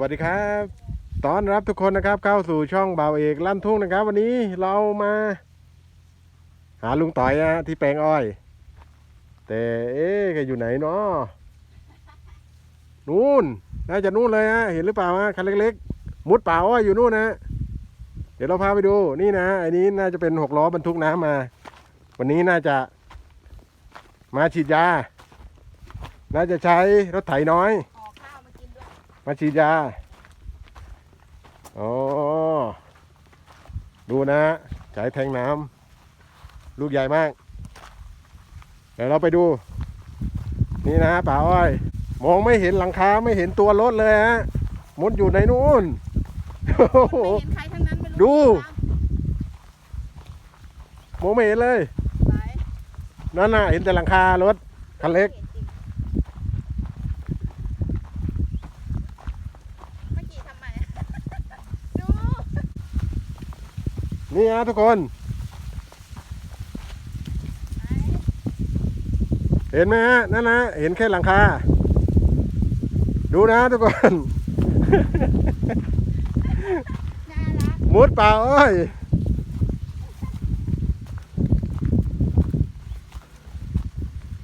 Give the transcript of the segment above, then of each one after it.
วัสดีครับต้อนรับทุกคนนะครับเข้าสู่ช่องเบาเอกลั่นทุ่งนะครับ วันนี้เรามา หาลุงต่อยนะที่แปลงอ้อย แต่เอ๊ะแกอยู่ไหนเนาะนู่นน่าจะนู่นเลยฮะเห็นหรือเปล่าฮะคันเล็กๆ มุดป่าอ้อยอยู่นู่นนะเดี๋ยวเราพาไปดูนี่นะอันนี้น่าจะเป็นหกล้อบรรทุกน้ำมา วันนี้น่าจะ มาฉีดยา น่าจะใช้รถไถน้อย มาฉีดยาอ๋อดูนะใช้แทงน้ำลูกใหญ่มาก เดี๋ยวเราไปดู นี่นะป่าอ้อย มองไม่เห็นหลังคาไม่เห็นตัวรถเลยฮะมุดอยู่ในนู่นโอ้โหไม่เห็นใครทั้งนั้นไม่รู้ดูที่มองไม่เห็นเลยไหนนั่นน่ะเห็นแต่หลังคารถคันเล็ก เมื่อกี้ทำไม ดู นี่ฮะทุกคนไหนเห็นไหมฮะนั่นนะเห็นแค่หลังคา ดูนะทุกคนน่ารักมุดป่าอ้อย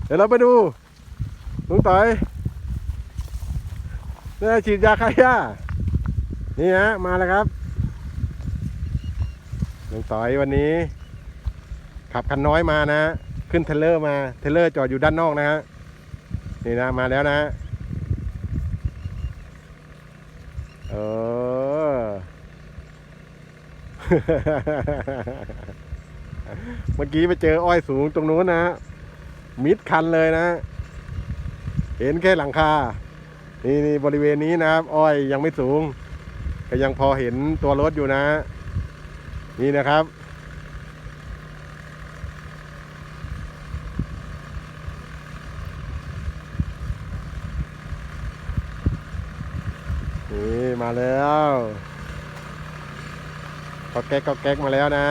เดี๋ยวเราไปดูลุงต่อยเนี่ยฉีดยาฆ่าหญ้านี่ฮะมาแล้วครับ ลุงต่อยวันนี้ ขับคันน้อยมานะ ขึ้นเทเลอร์มาเทเลอร์จอดอยู่ด้านนอกนะฮะนี่นะมาแล้วนะ เออ เมื่อกี้ไปเจออ้อยสูงตรงนู้นนะ มิดคันเลยนะ เห็นแค่หลังคา นี่นี่บริเวณนี้นะครับ อ้อยยังไม่สูง ก็ยังพอเห็นตัวรถอยู่นะ นี่นะครับ นี่มาแล้วก็แก๊กก็แก๊กมาแล้วนะ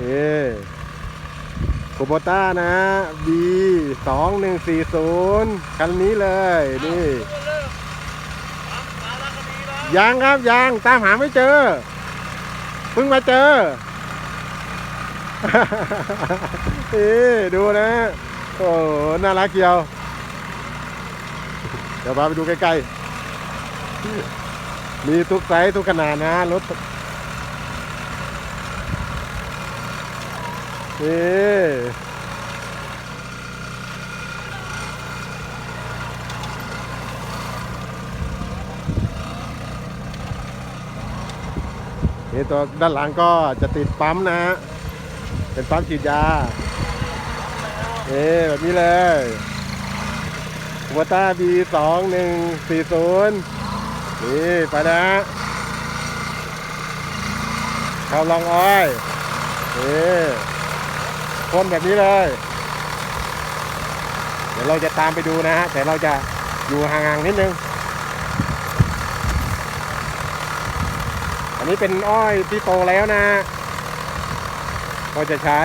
นี่คูโบต้านะ B สองหนึ่งสี่ศูนย์คันนี้เลย นี่ ยังครับยัง ตามหาไม่เจอ เพิ่งมาเจอนี่ดูนะ โอ้โหน่ารักเกียว เดี๋ยวพาไปดูใกล้ๆ มีทุกไซส์ทุกขนาดนะรถนี่ นี่ตัวด้านหลังก็จะติดปั๊มนะฮะเป็นปั๊มฉีดยานี่แบบนี้เลยวัต้าบีสองหนึ่งสี่ศูนย์นี่ไปนะฮะเข้าลองอ้อยนี่พ่นแบบนี้เลย เดี๋ยวเราจะตามไปดูนะฮะแต่เราจะอยู่ห่างๆนิดนึง นนี้เป็นอ้อยที่โตแล้วนะ ก็จะใช้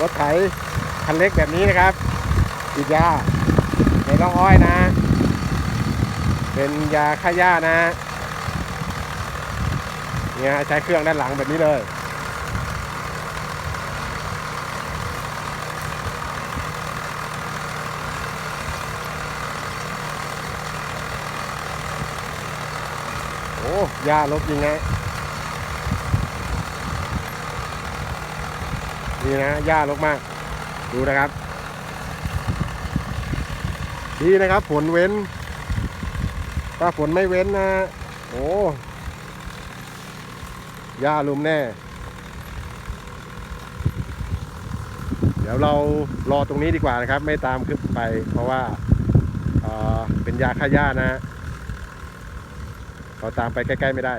รถไถคันเล็กแบบนี้นะครับฉีดยาในร่องอ้อยนะ เป็นยาฆ่าหญ้านะเนี่ยใช้เครื่องด้านหลังแบบนี้เลย อ้ยาลบยังไงนี่นะหญ้าลกมาก ดูนะครับ ดีนะครับฝนเว้น ถ้าฝนไม่เว้นนะ โอ้หญ้าลุมแน่ เดี๋ยวเรารอตรงนี้ดีกว่านะครับ ไม่ตามขึ้นไป เพราะว่าเอ่อเป็นยาฆ่าหญ้านะ เราตามไปใกล้ ๆ ไม่ได้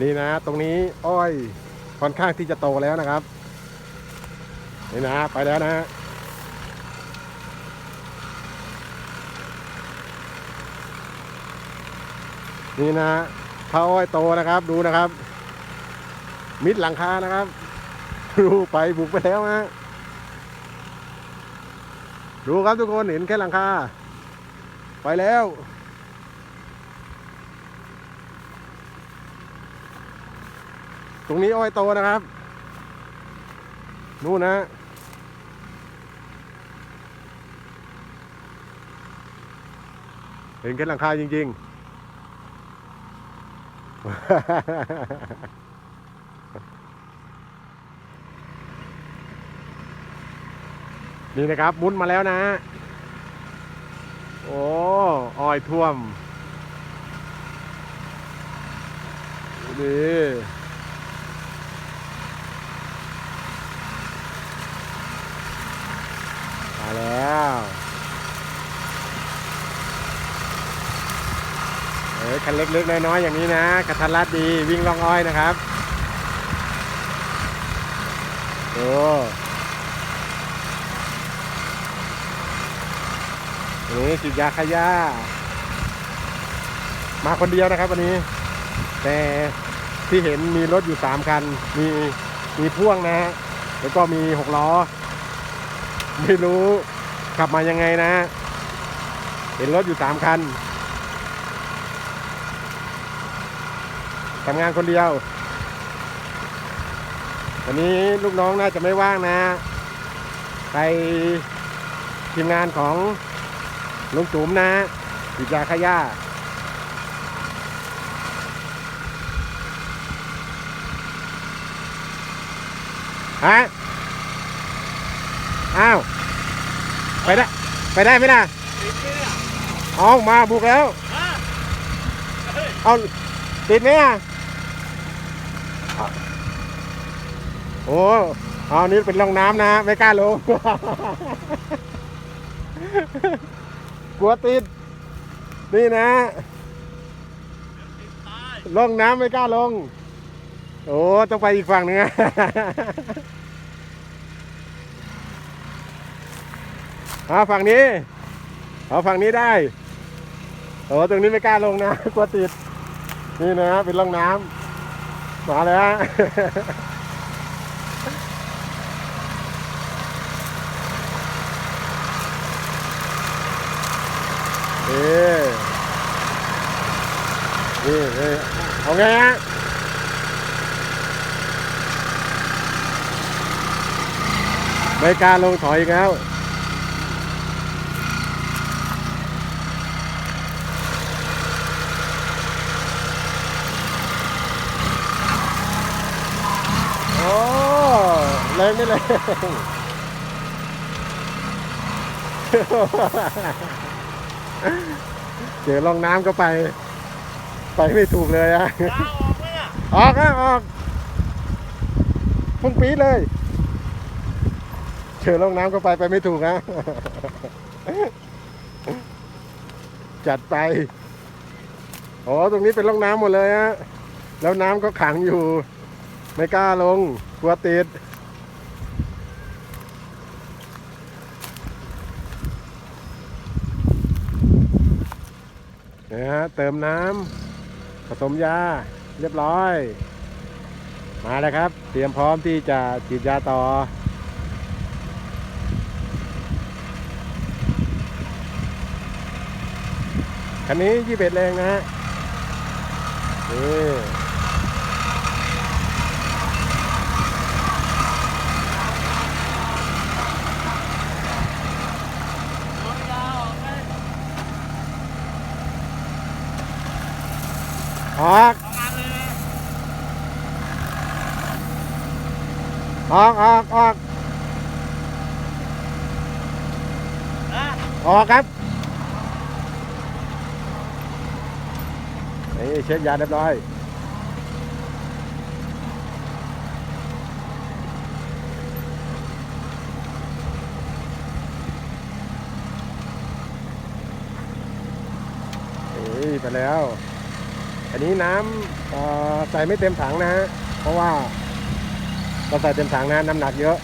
นี่นะ ตรงนี้อ้อยค่อนข้างที่จะโตแล้วนะครับ นี่นะไปแล้วนะนี่นะถ้าอ้อยโตนะครับดูนะครับ มิดหลังคานะครับดูไปบุกไปแล้วฮะดูครับทุกคนเห็นแค่หลังคา ไปแล้ว ตรงนี้อ้อยโตนะครับนู่นนะเห็นแค่หลังคาจริงๆนี่นะครับมุดมาแล้วนะ โอ้อ้อยท่วม นี่มาแล้วเอ้ย คันเล็กๆน้อยๆอย่างนี้นะกระทันรัดดีวิ่งล่องอ้อยนะครับโอ้นี่จิตยาขยะมาคนเดียวนะครับวันนี้ แต่ที่เห็นมีรถอยู่สามคัน มีมีพ่วงนะฮะแล้วก็มีหกล้อ ไม่รู้ขับมายังไงนะ เห็นรถอยู่สามคัน ทำงานคนเดียว วันนี้ลูกน้องน่าจะไม่ว่างนะ ไปทีมงานของลุงจุ๋มนะปิดยาขย่าฮะ อ้าว ไปได้ ไปได้ไหมล่ะเอามาบุกแล้ว เอาติดไหมอะเอา โอ้เอานี่เป็นร่องน้ำนะไม่กล้าลง กลัวติด นี่นะร่องน้ำไม่กล้าลง โอ้ต้องไปอีกฝั่งหนึงอะเอาฝั่งนี้ เอาฝั่งนี้ได้โอ้ตรงนี้ไม่กล้าลงนะกลัวติด นี่นะเป็นร่องน้ำมาเลยฮะ นี่นี่นี่เอาไงฮะไม่กล้าลงถอยอีกแล้วโอ้แรงไม่แรง เจอร่องน้ำก็ไป ไปไม่ถูกเลยอะลาออกเลยอะออกอะออกพุ่งปีดเลย เจอร่องน้ำก็ไปไปไม่ถูกนะ จัดไปอ๋อตรงนี้เป็นร่องน้ำหมดเลยฮะแล้วน้ำก็ขังอยู่ ไม่กล้าลงกลัวติด นะฮะ เติมน้ำผสมยาเรียบร้อย มาแล้วครับ เตรียมพร้อมที่จะฉีดยาต่อคันนี้ยี่สิบแรงนะฮะนี่ ลาออกเลย ออกออกออกออกออกครับนี่เช็คยาเรียบร้อยนี่ไปแล้ว อันนี้น้ำใส่ไม่เต็มถังนะฮะ เพราะว่าเราใส่เต็มถังนะน้ำหนักเยอะ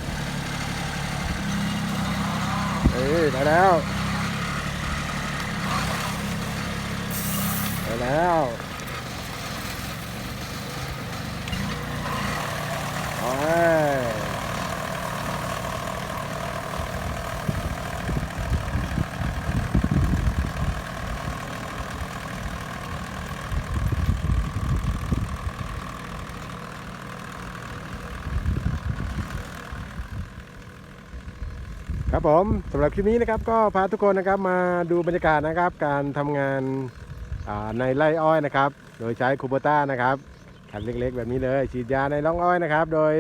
เอ้ยได้แล้วได้แล้วโอ้ย ผมสำหรับคลิปนี้นะครับก็พาทุกคนนะครับมาดูบรรยากาศนะครับ การทำงานในไร่อ้อยนะครับ โดยใช้คูโบต้านะครับคันเล็กๆ แบบนี้เลยฉีดยาในร่องอ้อยนะครับ โดย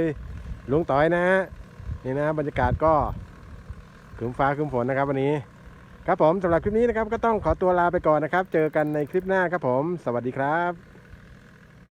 ลุงต้อยนะฮะนี่นะบรรยากาศก็ครึ้มฟ้าครึ้มฝนนะครับ วันนี้ ครับผมสำหรับคลิปนี้นะครับก็ต้องขอตัวลาไปก่อนนะครับ เจอกันในคลิปหน้าครับผม สวัสดีครับ